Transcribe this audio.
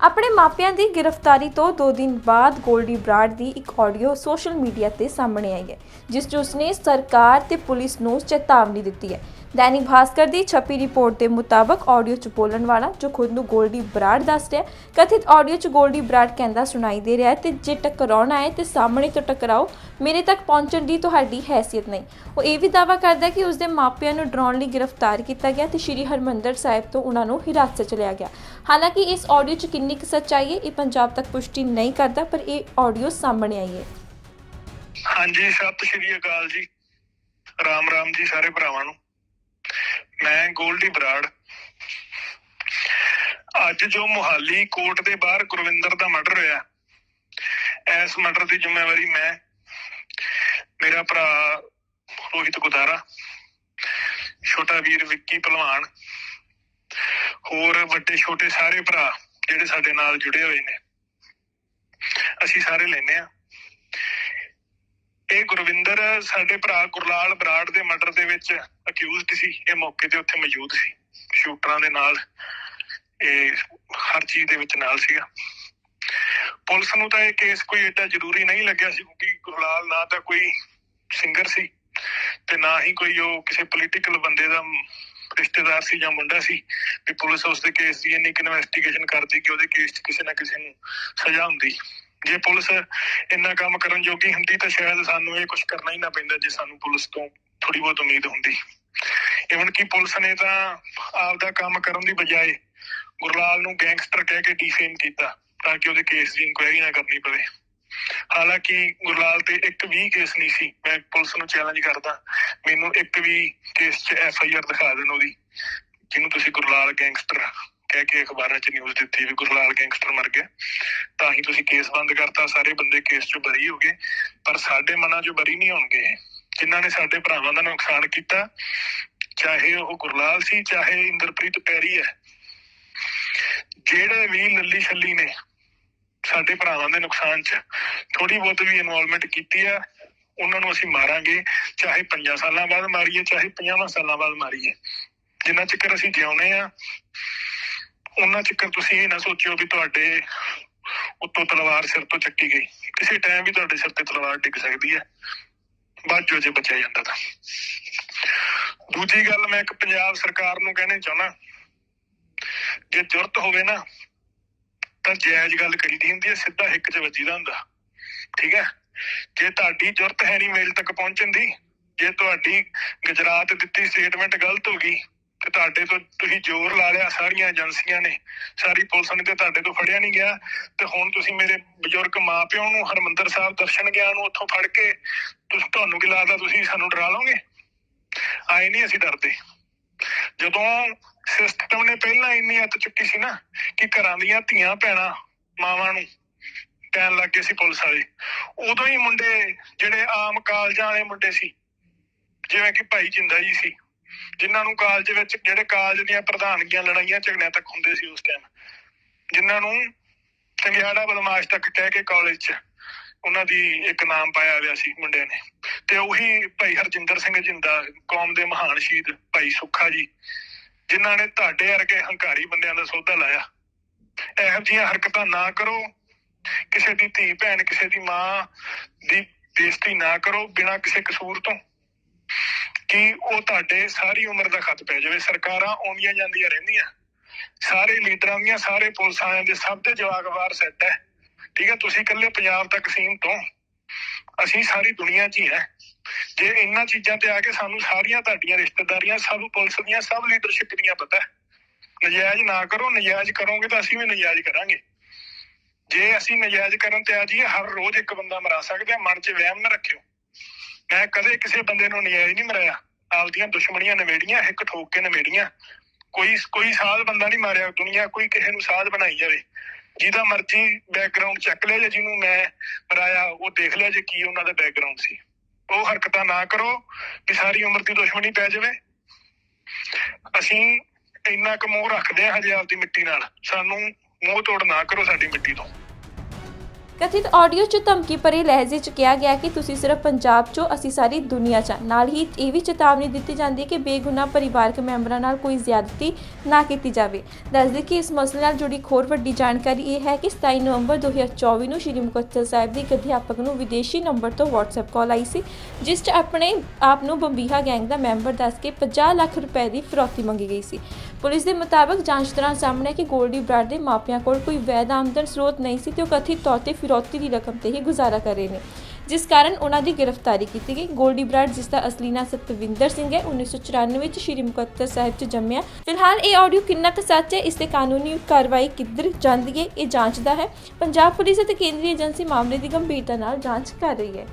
ਆਪਣੇ ਮਾਪਿਆਂ ਦੀ ਗ੍ਰਿਫਤਾਰੀ ਤੋਂ 2 ਦਿਨ ਬਾਅਦ ਗੋਲਡੀ ਬਰਾੜ ਦੀ ਇੱਕ ਆਡੀਓ ਸੋਸ਼ਲ ਮੀਡੀਆ ਤੇ ਸਾਹਮਣੇ ਆਈ ਹੈ, ਜਿਸ 'ਚ ਉਸਨੇ ਸਰਕਾਰ ਤੇ ਪੁਲਿਸ ਨੂੰ ਚੇਤਾਵਨੀ ਦਿੱਤੀ ਹੈ। ਦੈਨਿਕ ਭਾਸਕਰ ਦੀ ਛਪੀ ਰਿਪੋਰਟ ਦੇ ਮੁਤਾਬਕ ਆਡੀਓ 'ਚ ਬੋਲਣ ਵਾਲਾ, ਜੋ ਖੁਦ ਨੂੰ ਗੋਲਡੀ ਬਰਾੜ ਦੱਸ ਰਿਹਾ, ਕਥਿਤ ਆਡੀਓ 'ਚ ਗੋਲਡੀ ਬਰਾੜ ਕਹਿੰਦਾ ਸੁਣਾਈ ਦੇ ਰਿਹਾ ਤੇ ਜੇ ਟਕਰਾਉਣਾ ਹੈ ਤੇ ਸਾਹਮਣੇ ਤੋਂ ਟਕਰਾਓ, ਮੇਰੇ ਤੱਕ ਪਹੁੰਚਣ ਦੀ ਤੁਹਾਡੀ ਹੈਸੀਅਤ ਨਹੀਂ। ਉਹ ਇਹ ਵੀ ਦਾਅਵਾ ਕਰਦਾ ਕਿ ਉਸਦੇ ਮਾਪਿਆਂ ਨੂੰ ਡਰਾਉਣ ਲਈ ਗ੍ਰਿਫਤਾਰ ਕੀਤਾ ਗਿਆ ਤੇ ਸ਼੍ਰੀ ਹਰਮੰਦਰ ਸਾਹਿਬ ਤੋਂ ਉਹਨਾਂ ਨੂੰ ਹਿਰਾਸਤ 'ਚ ਲਿਆ ਗਿਆ। ਹਾਲਾਂਕਿ ਇਸ ਆਡੀਓ 'ਚ ਕਿੰਨੀ ਕੁ ਸੱਚਾਈ ਹੈ, ਇਹ ਪੰਜਾਬ ਤੱਕ ਪੁਸ਼ਟੀ ਨਹੀਂ ਕਰਦਾ, ਪਰ ਇਹ ਆਡੀਓ ਸਾਹਮਣੇ ਆਈ ਹੈ। ਹਾਂਜੀ, ਸਤਿ ਸ਼੍ਰੀ ਅਕਾਲ ਜੀ। ਰਾਮ ਰਾਮ ਜੀ ਸਾਰੇ ਭਰਾਵਾਂ ਨੂੰ। ਮੈਂ ਗੋਲਡੀ ਬਰਾੜ। ਅੱਜ ਜੋ ਮੁਹਾਲੀ ਕੋਰਟ ਦੇ ਬਾਹਰ ਗੁਰਵਿੰਦਰ ਦਾ ਮਰਡਰ ਹੋਇਆ, ਇਸ ਮਰਡਰ ਦੀ ਜ਼ਿੰਮੇਵਾਰੀ ਮੈਂ, ਮੇਰਾ ਭਰਾ ਰੋਹਿਤ ਗੁਦਾਰਾ, ਛੋਟਾ ਵੀਰ ਵਿੱਕੀ ਪਹਿਲਵਾਨ, ਹੋਰ ਵੱਡੇ ਛੋਟੇ ਸਾਰੇ ਭਰਾ ਜਿਹੜੇ ਸਾਡੇ ਨਾਲ ਜੁੜੇ ਹੋਏ ਨੇ। ਅਸੀਂ ਸਾਰੇ ਲੈਨੇ ਆ ਇਹ ਗੁਰਵਿੰਦਰ, ਸਾਡੇ ਭਰਾ ਗੁਰਲਾਲ ਬਰਾੜ ਦੇ ਮਰਡਰ ਦੇ ਵਿੱਚ ਅਕਿਊਜ਼ਡ ਸੀ। ਇਹ ਮੌਕੇ ਤੇ ਉੱਥੇ ਮੌਜੂਦ ਸੀ। ਸ਼ੂਟਰਾਂ ਦੇ ਨਾਲ, ਇਹ ਹਰ ਚੀਜ਼ ਦੇ ਵਿੱਚ ਨਾਲ ਸੀਗਾ। ਪੁਲਿਸ ਨੂੰ ਤਾਂ ਇਹ ਕੇਸ ਕੋਈ ਏਡਾ ਜ਼ਰੂਰੀ ਨਹੀਂ ਲੱਗਿਆ ਸੀ, ਕਿਉਂਕਿ ਗੁਰਲਾਲ ਨਾ ਤਾਂ ਕੋਈ ਸਿੰਗਰ ਸੀ ਤੇ ਨਾ ਹੀ ਕੋਈ ਉਹ ਕਿਸੇ ਪੋਲੀਟੀਕਲ ਬੰਦੇ ਦਾ ਰਿਸ਼ਤੇਦਾਰ ਸੀ ਜਾਂ ਮੁੰਡਾ ਸੀ। ਵੀ ਪੁਲਿਸ ਉਸ ਦੇ ਕੇਸ ਦੀ ਇੰਨੀ ਇਨਵੈਸਟੀਗੇਸ਼ਨ ਕਰਦੀ ਕਿ ਉਹਦੇ ਕੇਸ 'ਚ ਕਿਸੇ ਨਾ ਕਿਸੇ ਨੂੰ ਸਜ਼ਾ ਹੁੰਦੀ। ਜੇ ਪੁਲਿਸ ਇੰਨਾ ਕੰਮ ਕਰਨ ਜੋਗੀ ਹੁੰਦੀ ਤਾਂ ਸ਼ਾਇਦ ਸਾਨੂੰ ਇਹ ਕੁਝ ਕਰਨਾ ਹੀ ਨਾ ਪੈਂਦਾ ਜੇ ਸਾਨੂੰ ਪੁਲਿਸ ਤੋਂ ਥੋੜੀ ਬਹੁਤ ਉਮੀਦ ਹੁੰਦੀ। ਇਵਨ ਕਿ ਪੁਲਿਸ ਨੇ ਤਾਂ ਆਪਦਾ ਕੰਮ ਕਰਨ ਦੀ ਬਜਾਏ ਗੁਰਲਾਲ ਨੂੰ ਗੈਂਗਸਟਰ ਕਹਿ ਕੇ ਡਿਫੇਮ ਕੀਤਾ ਤਾਂ ਕਿ ਉਹਦੇ ਕੇਸ ਦੀ ਇਨਕੁਆਇਰੀ ਨਾ ਕਰਨੀ ਪਵੇ। ਹਾਲਾਂਕਿ ਗੁਰਲਾਲ ਤੇ ਇੱਕ ਵੀ ਕੇਸ ਨਹੀਂ ਸੀ। ਮੈਂ ਪੁਲਿਸ ਨੂੰ ਚੈਲੰਜ ਕਰਦਾ, ਮੈਨੂੰ ਇੱਕ ਵੀ ਕੇਸ 'ਚ ਐਫ ਆਈ ਆਰ ਦਿਖਾ ਦੇਣ ਉਹਦੀ, ਜਿਹਨੂੰ ਤੁਸੀਂ ਗੁਰਲਾਲ ਗੈਂਗਸਟਰ ਕਹਿ ਕੇ ਅਖਬਾਰਾਂ 'ਚ ਨਿਊਜ਼ ਦਿੱਤੀ ਵੀ ਗੁਰਲਾਲ ਗੈਂਗਸਟਰ ਮਰ ਗਿਆ। ਤਾਂ ਹੀ ਤੁਸੀਂ ਕੇਸ ਬੰਦ ਕਰਤਾ, ਸਾਰੇ ਬੰਦੇ ਕੇਸ 'ਚੋਂ ਬਰੀ ਹੋ ਗਏ। ਪਰ ਸਾਡੇ ਮਨਾਂ 'ਚੋਂ ਬਰੀ ਨਹੀਂ ਹੋਣਗੇ। ਜਿਨ੍ਹਾਂ ਨੇ ਸਾਡੇ ਭਰਾਵਾਂ ਦਾ ਨੁਕਸਾਨ ਕੀਤਾ, ਚਾਹੇ ਉਹ ਗੁਰਲਾਲ ਸੀ, ਚਾਹੇ ਇੰਦਰਪ੍ਰੀਤ ਪੈਰੀ ਹੈ। ਜਿਹੜੇ ਵੀ ਲੱਲੀ ਛੱਲੀ ਨੇ, ਸਾਡੇ ਭਰਾਵਾਂ ਦੇ ਨੁਕਸਾਨ 'ਚ ਥੋੜੀ ਬਹੁਤ ਵੀ ਇਨਵੋਲਵਮੈਂਟ ਕੀਤੀ ਆ, ਉਹਨਾਂ ਨੂੰ ਅਸੀਂ ਮਾਰਾਂਗੇ। ਚਾਹੇ 5 ਸਾਲਾਂ ਬਾਅਦ ਮਾਰੀਏ, ਚਾਹੇ 50 ਸਾਲਾਂ ਬਾਅਦ ਮਾਰੀਏ। ਜਿੰਨਾ ਚਿਰ ਅਸੀਂ ਜਿਉਨੇ ਆ ਉਹਨਾਂ ਚੱਕਰ ਤੁਸੀਂ ਇਹ ਨਾ ਸੋਚਿਓ ਵੀ ਤੁਹਾਡੇ ਉੱਤੋਂ ਤਲਵਾਰ ਸਿਰ ਤੋਂ ਚੱਕੀ ਗਈ। ਕਿਸੇ ਟਾਈਮ ਵੀ ਤੁਹਾਡੇ ਸਿਰ ਤੇ ਤਲਵਾਰ ਡਿੱਗ ਸਕਦੀ ਹੈ। ਬਾਅਦ ਜੇ ਬਚਿਆ ਜਾਂਦਾ ਤਾਂ। ਦੂਜੀ ਗੱਲ ਮੈਂ ਇੱਕ ਪੰਜਾਬ ਸਰਕਾਰ ਨੂੰ ਕਹਿਣਾ ਚਾਹੁੰਦਾ। ਜੇ ਜ਼ਰੂਰਤ ਹੋਵੇ ਨਾ, ਤਾਂ ਜਾਇਜ਼ ਗੱਲ ਕਰੀਦੀ ਹੁੰਦੀ ਹੈ, ਸਿੱਧਾ ਹਿੱਕ 'ਚ ਵੱਜੀਦਾ ਹੁੰਦਾ। ਠੀਕ ਹੈ? ਜੇ ਤੁਹਾਡੀ ਜ਼ਰੂਰਤ ਹੈ ਨਹੀਂ ਮੇਲ ਤੱਕ ਪਹੁੰਚਣ ਦੀ, ਜੇ ਤੁਹਾਡੀ ਗੁਜਰਾਤ ਦਿੱਤੀ ਸਟੇਟਮੈਂਟ ਗਲਤ ਹੋ ਗਈ ਤੁਹਾਡੇ ਤੋਂ ਤੁਸੀਂ ਜ਼ੋਰ ਲਾ ਲਿਆ, ਸਾਰੀਆਂ ਏਜੰਸੀਆਂ ਨੇ। ਸਾਰੀ ਪੁਲਿਸ ਨੇ ਤੇ ਤੁਹਾਡੇ ਤੋਂ ਫੜਿਆ ਨਹੀਂ ਗਿਆ। ਤੇ ਹੁਣ ਤੁਸੀਂ ਮੇਰੇ ਬਜ਼ੁਰਗ ਮਾਪਿਆਂ ਨੂੰ, ਹਰਮੰਦਰ ਸਾਹਿਬ ਦਰਸ਼ਨ ਗਿਆ ਨੂੰ ਉੱਥੋਂ ਫੜ ਕੇ ਤੁਸੀਂ, ਤੁਹਾਨੂੰ ਕੀ ਲੱਗਦਾ ਤੁਸੀਂ ਸਾਨੂੰ ਡਰਾ ਲਓਗੇ? ਆਏ ਨਹੀਂ ਅਸੀਂ ਡਰਦੇ। ਜਦੋਂ ਸਿਸਟਮ ਨੇ ਪਹਿਲਾਂ ਇੰਨੀ ਹੱਥ ਚੁੱਕੀ ਸੀ ਨਾ ਕਿ ਘਰਾਂ ਦੀਆਂ ਧੀਆਂ ਭੈਣਾਂ ਮਾਵਾਂ ਨੂੰ ਕਹਿਣ ਲੱਗੇ ਸੀ ਪੁਲਿਸ ਵਾਲੇ, ਉਦੋਂ ਹੀ ਮੁੰਡੇ ਜਿਹੜੇ ਆਮ ਕਾਲਜਾਂ ਵਾਲੇ ਮੁੰਡੇ ਸੀ, ਜਿਵੇਂ ਕਿ ਭਾਈ ਜਿੰਦਾ ਜੀ ਸੀ ਜਿਨ੍ਹਾਂ ਨੂੰ ਕਾਲਜ ਵਿੱਚ, ਜਿਹੜੇ ਕਾਲਜ ਦੀਆਂ ਪ੍ਰਧਾਨਗੀਆਂ ਲੜਾਈਆਂ ਝਗੜਿਆਂ ਤੱਕ ਹੁੰਦੇ ਸੀ ਉਸ ਟਾਈਮ ਜਿਨ੍ਹਾਂ ਨੂੰ ਚੰਗਿਆੜਾ ਬਦਮਾਸ਼ ਤੱਕ ਕਹਿ ਕੇ ਕਾਲਜ 'ਚ ਉਹਨਾਂ ਦੀ ਇੱਕ ਨਾਮ ਪਾਇਆ ਹੋਇਆ ਸੀ ਮੁੰਡਿਆਂ ਨੇ। ਤੇ ਉਹੀ ਭਾਈ ਹਰਜਿੰਦਰ ਸਿੰਘ ਜਿੰਦਾ, ਕੌਮ ਦੇ ਮਹਾਨ ਸ਼ਹੀਦ ਭਾਈ ਸੁੱਖਾ ਜੀ, ਜਿਨ੍ਹਾਂ ਨੇ ਤੁਹਾਡੇ ਵਰਗੇ ਹੰਕਾਰੀ ਬੰਦਿਆਂ ਦਾ ਸੌਦਾ ਲਾਇਆ। ਇਹੋ ਜਿਹੀਆਂ ਹਰਕਤਾਂ ਨਾ ਕਰੋ। ਕਿਸੇ ਦੀ ਧੀ ਭੈਣ, ਕਿਸੇ ਦੀ ਮਾਂ ਦੀ ਬੇਇੱਜ਼ਤੀ ਨਾ ਕਰੋ ਬਿਨਾਂ ਕਿਸੇ ਕਸੂਰ ਤੋਂ। ਕਿ ਉਹ ਤੁਹਾਡੇ ਸਾਰੀ ਉਮਰ ਦਾ ਖੱਤ ਪੈ ਜਾਵੇ। ਸਰਕਾਰਾਂ ਆਉਂਦੀਆਂ ਜਾਂਦੀਆਂ ਰਹਿੰਦੀਆਂ। ਸਾਰੇ ਲੀਡਰਾਂ ਦੀਆਂ, ਸਾਰੇ ਪੁਲਿਸ ਵਾਲਿਆਂ ਦੇ ਸਭ ਦੇ ਜਵਾਗਵਾਰ ਸੈੱਟ ਹੈ। ਠੀਕ ਹੈ, ਤੁਸੀਂ ਇਕੱਲੇ ਪੰਜਾਬ ਤੱਕ ਸੀਮਤ ਹੋ। ਅਸੀਂ ਸਾਰੀ ਦੁਨੀਆ 'ਚ ਹੀ ਹੈ। ਜੇ ਇਹਨਾਂ ਚੀਜ਼ਾਂ ਤੇ ਆ ਕੇ ਸਾਨੂੰ ਸਾਰੀਆਂ ਤੁਹਾਡੀਆਂ ਰਿਸ਼ਤੇਦਾਰੀਆਂ, ਸਭ ਪੁਲਿਸ ਦੀਆਂ, ਸਭ ਲੀਡਰਸ਼ਿਪ ਦੀਆਂ ਪਤਾ ਹੈ। ਨਜਾਇਜ਼ ਨਾ ਕਰੋ, ਨਜਾਇਜ਼ ਕਰੋਗੇ ਤਾਂ ਅਸੀਂ ਵੀ ਨਜਾਇਜ਼ ਕਰਾਂਗੇ। ਜੇ ਅਸੀਂ ਨਜਾਇਜ਼ ਕਰਨ ਤੇ ਆ ਜਾਈਏ ਹਰ ਰੋਜ਼ ਇੱਕ ਬੰਦਾ ਮਰਾ ਸਕਦੇ ਆ ਮਨ 'ਚ ਵਹਿਮ ਨਾ ਰੱਖਿਓ। ਮੈਂ ਕਦੇ ਕਿਸੇ ਬੰਦੇ ਨੂੰ ਨਜਾਇਜ਼ ਨਹੀਂ ਮਰਾਇਆ। ਆਪਦੀਆਂ ਦੁਸ਼ਮਣੀਆਂ ਨਿਮੇੜੀਆਂ ਇੱਕ ਠੋਕ ਕੇ ਨਿਮੇੜੀਆਂ ਕੋਈ ਕੋਈ ਸਾਧ ਬੰਦਾ ਨਹੀਂ ਮਾਰਿਆ ਦੁਨੀਆ, ਕੋਈ ਕਿਸੇ ਨੂੰ ਸਾਧ ਬਣਾਈ ਜਾਵੇ। ਜਿਹਦਾ ਮਰਜ਼ੀ ਬੈਕਗ੍ਰਾਉਂਡ ਚੱਕ ਲਿਆ ਜੇ ਜਿਹਨੂੰ ਮੈਂ ਮਰਾਇਆ, ਉਹ ਦੇਖ ਲਿਆ ਜੇ ਕੀ ਉਹਨਾਂ ਦਾ ਬੈਕਗ੍ਰਾਉਂਡ ਸੀ। ਉਹ ਹਰਕਤਾਂ ਨਾ ਕਰੋ ਕਿ ਸਾਰੀ ਉਮਰ ਦੀ ਦੁਸ਼ਮਣੀ ਪੈ ਜਾਵੇ। ਅਸੀਂ ਇੰਨਾ ਕੁ ਮੋਹ ਰੱਖਦੇ ਹਾਂ ਹਜੇ ਆਪਦੀ ਮਿੱਟੀ ਨਾਲ। ਸਾਨੂੰ ਮੋਹ ਤੋੜ ਨਾ ਕਰੋ ਸਾਡੀ ਮਿੱਟੀ ਤੋਂ। ਕਥਿਤ ਆਡੀਓ 'ਚ ਧਮਕੀ ਭਰੇ ਲਹਿਜੇ 'ਚ ਕਿਹਾ ਗਿਆ ਕਿ ਤੁਸੀਂ ਸਿਰਫ ਪੰਜਾਬ 'ਚੋਂ, ਅਸੀਂ ਸਾਰੀ ਦੁਨੀਆ 'ਚ ਹਾਂ। ਨਾਲ ਹੀ ਇਹ ਵੀ ਚੇਤਾਵਨੀ ਦਿੱਤੀ ਜਾਂਦੀ ਹੈ ਕਿ ਬੇਗੁਨਾਹ ਪਰਿਵਾਰਕ ਮੈਂਬਰਾਂ ਨਾਲ ਕੋਈ ਜ਼ਿਆਦਤੀ ਨਾ ਕੀਤੀ ਜਾਵੇ ਦੱਸਦੇ ਕਿ ਇਸ ਮਸਲੇ ਨਾਲ ਜੁੜੀ ਇੱਕ ਹੋਰ ਵੱਡੀ ਜਾਣਕਾਰੀ ਇਹ ਹੈ ਕਿ 27 ਨਵੰਬਰ 2024 ਨੂੰ ਸ਼੍ਰੀ ਮੁਕਤਸਰ ਸਾਹਿਬ ਦੇ ਇੱਕ ਅਧਿਆਪਕ ਨੂੰ ਵਿਦੇਸ਼ੀ ਨੰਬਰ ਤੋਂ WhatsApp ਕਾਲ ਆਈ ਸੀ, ਜਿਸ 'ਚ ਆਪਣੇ ਆਪ ਨੂੰ ਬੰਬੀਹਾ ਗੈਂਗ ਦਾ ਮੈਂਬਰ ਦੱਸ ਕੇ 50 ਲੱਖ ਰੁਪਏ ਦੀ ਫਿਰੌਤੀ ਮੰਗੀ ਗਈ ਸੀ ਪੁਲਿਸ ਦੇ ਮੁਤਾਬਕ ਜਾਂਚ ਦੌਰਾਨ ਸਾਹਮਣੇ ਕਿ ਗੋਲਡੀ ਬਰਾਡ ਦੇ ਮਾਪਿਆਂ ਕੋਲ ਕੋਈ ਵੈਧ ਆਮਦਨ ਸਰੋਤ ਨਹੀਂ ਸੀ ਤੇ ਉਹ ਕਥਿਤ ਤੌਰ ਤੇ ਫਿਰੌਤੀ ਦੀ ਰਕਮ ਤੇ ਹੀ ਗੁਜ਼ਾਰਾ ਕਰ ਰਹੇ ਨੇ। ਜਿਸ ਕਾਰਨ ਉਹਨਾਂ ਦੀ ਗ੍ਰਿਫਤਾਰੀ ਕੀਤੀ ਗਈ। ਗੋਲਡੀ ਬਰਾਡ ਜਿਸ ਦਾ ਅਸਲੀ ਨਾਂ ਸਤਵਿੰਦਰ ਸਿੰਘ ਹੈ 1994 ਵਿੱਚ ਸ਼੍ਰੀ ਮੁਕਤਸਰ ਸਾਹਿਬ 'ਚ ਜੰਮਿਆ। ਫਿਲਹਾਲ ਇਹ ਆਡੀਓ ਕਿੰਨਾ ਕੁ ਸੱਚ ਹੈ, ਇਸ ਤੇ ਕਾਨੂੰਨੀ ਕਾਰਵਾਈ ਕਿੱਧਰ ਜਾਂਦੀ ਹੈ, ਇਹ ਜਾਂਚ ਦਾ ਹੈ। ਪੰਜਾਬ ਪੁਲਿਸ ਅਤੇ ਕੇਂਦਰੀ ਏਜੰਸੀ ਮਾਮਲੇ ਦੀ ਗੰਭੀਰਤਾ ਨਾਲ ਜਾਂਚ ਕਰ ਰਹੀ ਹੈ।